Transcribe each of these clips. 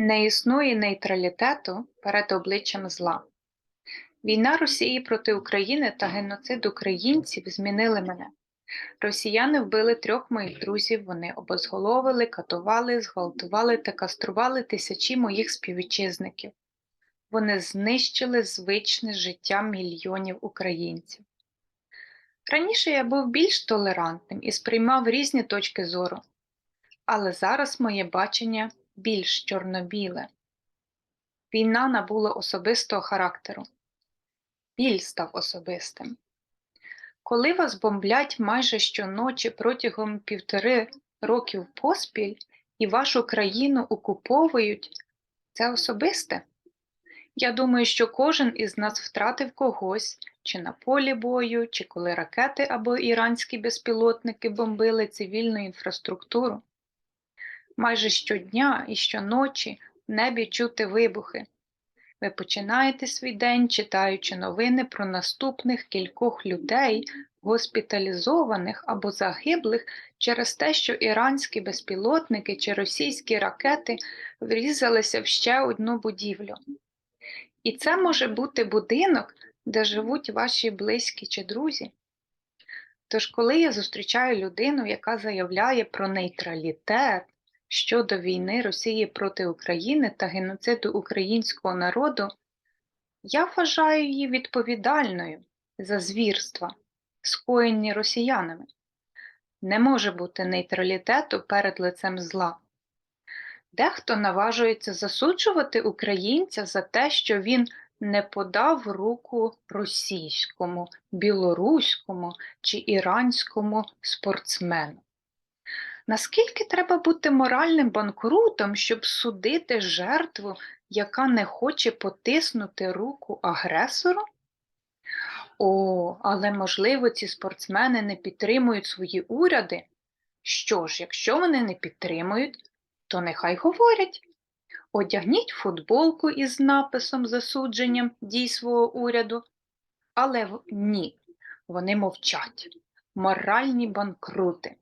Не існує нейтралітету перед обличчям зла. Війна Росії проти України та геноцид українців змінили мене. Росіяни вбили трьох моїх друзів, вони обезголовили, катували, зґвалтували та кастрували тисячі моїх співвітчизників. Вони знищили звичне життя мільйонів українців. Раніше я був більш толерантним і сприймав різні точки зору, але зараз моє бачення більш чорно-біле. Війна набула особистого характеру. Біль став особистим. Коли вас бомблять майже щоночі протягом півтори років поспіль і вашу країну окуповують, це особисте. Я думаю, що кожен із нас втратив когось, чи на полі бою, чи коли ракети або іранські безпілотники бомбили цивільну інфраструктуру. Майже щодня і щоночі в небі чути вибухи. Ви починаєте свій день, читаючи новини про наступних кількох людей, госпіталізованих або загиблих через те, що іранські безпілотники чи російські ракети врізалися в ще одну будівлю. І це може бути будинок, де живуть ваші близькі чи друзі. Тож, коли я зустрічаю людину, яка заявляє про нейтралітет щодо війни Росії проти України та геноциду українського народу, я вважаю її відповідальною за звірства, скоєні росіянами. Не може бути нейтралітету перед лицем зла. Дехто наважується засуджувати українця за те, що він не подав руку російському, білоруському чи іранському спортсмену. Наскільки треба бути моральним банкрутом, щоб судити жертву, яка не хоче потиснути руку агресору? О, але можливо ці спортсмени не підтримують свої уряди. Що ж, якщо вони не підтримують, то нехай говорять. Одягніть футболку із написом засудженням дій свого уряду. Але ні, вони мовчать, моральні банкрути.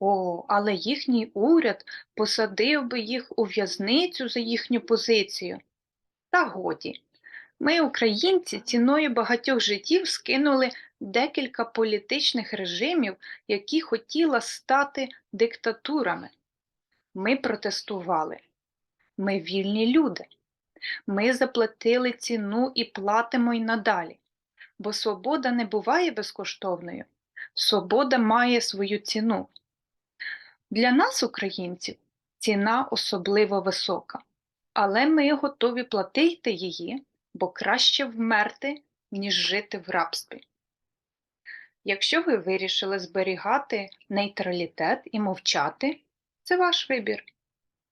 О, але їхній уряд посадив би їх у в'язницю за їхню позицію. Та годі, ми, українці, ціною багатьох життів скинули декілька політичних режимів, які хотіли стати диктатурами. Ми протестували. Ми вільні люди. Ми заплатили ціну і платимо й надалі. Бо свобода не буває безкоштовною. Свобода має свою ціну. Для нас, українців, ціна особливо висока, але ми готові платити її, бо краще вмерти, ніж жити в рабстві. Якщо ви вирішили зберігати нейтралітет і мовчати, це ваш вибір.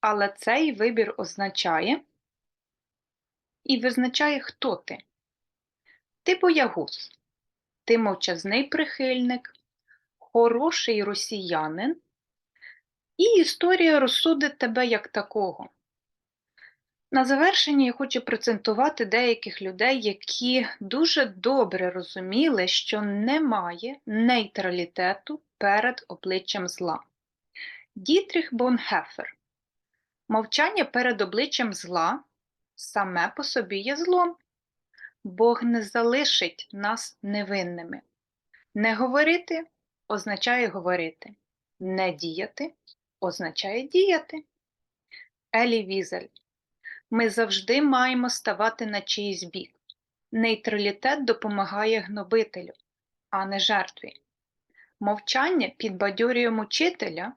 Але цей вибір означає і визначає, хто ти. Ти боягуз, ти мовчазний прихильник, хороший росіянин, і історія розсудить тебе як такого. На завершення я хочу процентувати деяких людей, які дуже добре розуміли, що немає нейтралітету перед обличчям зла. Дітріх Бонхефер. Мовчання перед обличчям зла саме по собі є злом. Бог не залишить нас невинними. Не говорити означає говорити, не діяти означає діяти. Елі Візель. Ми завжди маємо ставати на чийсь бік. Нейтралітет допомагає гнобителю, а не жертві. Мовчання підбадьорює мучителя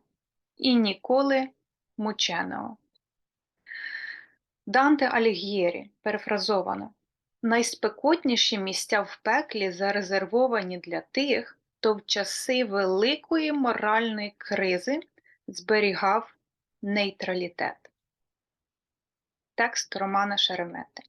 і ніколи мученого. Данте Аліг'єрі перефразовано. Найспекотніші місця в пеклі зарезервовані для тих, хто в часи великої моральної кризи зберігав нейтралітет. Текст Романа Шеремети